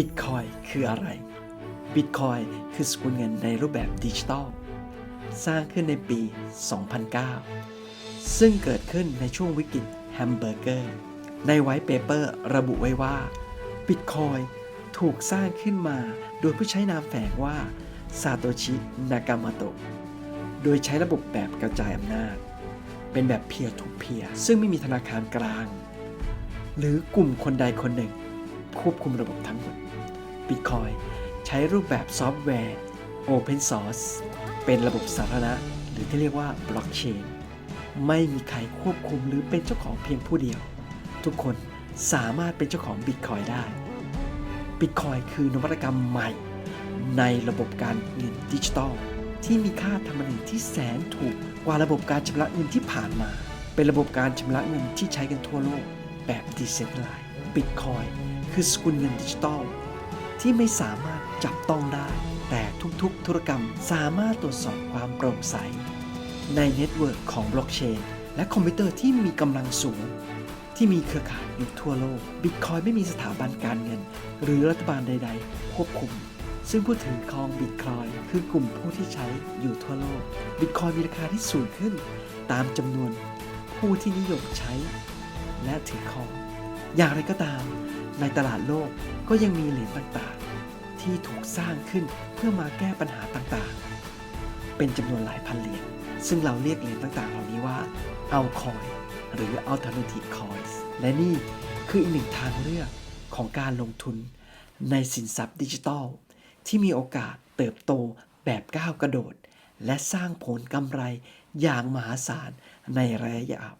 บิตคอยคืออะไรบิตคอยคือสกุลเงินในรูปแบบดิจิทัลสร้างขึ้นในปี 2009 ซึ่งเกิดขึ้นในช่วงวิกฤตแฮมเบอร์เกอร์ ในไวท์เปเปอร์ระบุไว้ว่าบิตคอยถูกสร้างขึ้นมาโดยผู้ใช้นามแฝงว่าซาโตชินากา m โตะโดยใช้ระบบแบบกระจายอำนาจ เป็นแบบเพียร์ทูเพียร์ซึ่งไม่มีธนาคารกลาง หรือกลุ่มคนใดคนหนึ่ง ควบคุมระบบทั้งหมด Bitcoin ใช้รูปแบบซอฟต์แวร์ Open Source เป็นระบบสาธารณะ หรือที่เรียกว่า Blockchain ไม่มีใครควบคุมหรือเป็นเจ้าของเพียงผู้เดียว ทุกคนสามารถเป็นเจ้าของ Bitcoin ได้ Bitcoin คือนวัตกรรมใหม่ ในระบบการเงินดิจิทัลที่มีค่าธรรมเนียมที่แสนถูกกว่าระบบการชำระเงินที่ผ่านมา เป็นระบบการชำระเงินที่ใช้กันทั่วโลกแบบดิเซนไลน์บิตคอยคือสกุลเงินดิจิทัล ที่ไม่สามารถจับต้องได้ แต่ทุกๆ ธุรกรรมสามารถตรวจสอบความโปร่งใส ในเน็ตเวิร์กของบล็อกเชนและคอมพิวเตอร์ที่มีกำลังสูง ที่มีเครือข่ายอยู่ทั่วโลกบิตคอยไม่มีสถาบันการเงิน หรือรัฐบาลใด ๆ ควบคุม ซึ่งผู้ถือครองบิตคอยคือกลุ่มผู้ที่ใช้อยู่ทั่วโลกบิตคอยมีราคาที่สูงขึ้น ตามจำนวนผู้ที่นิยมใช้ และถือครองอย่างไรก็ตาม ในตลาดโลกก็ยังมีเหรียญต่างๆ ที่ถูกสร้างขึ้นเพื่อมาแก้ปัญหาต่างๆ เป็นจำนวนหลายพันเหรียญซึ่งเราเรียกเหรียญต่างๆ เหล่านี้ว่า altcoin หรือ alternative coins และนี่คืออีกหนึ่งทางเลือกของการลงทุนในสินทรัพย์ดิจิทัล ที่มีโอกาสเติบโตแบบก้าวกระโดด และสร้างผลกำไรอย่างมหาศาลในระยะยาว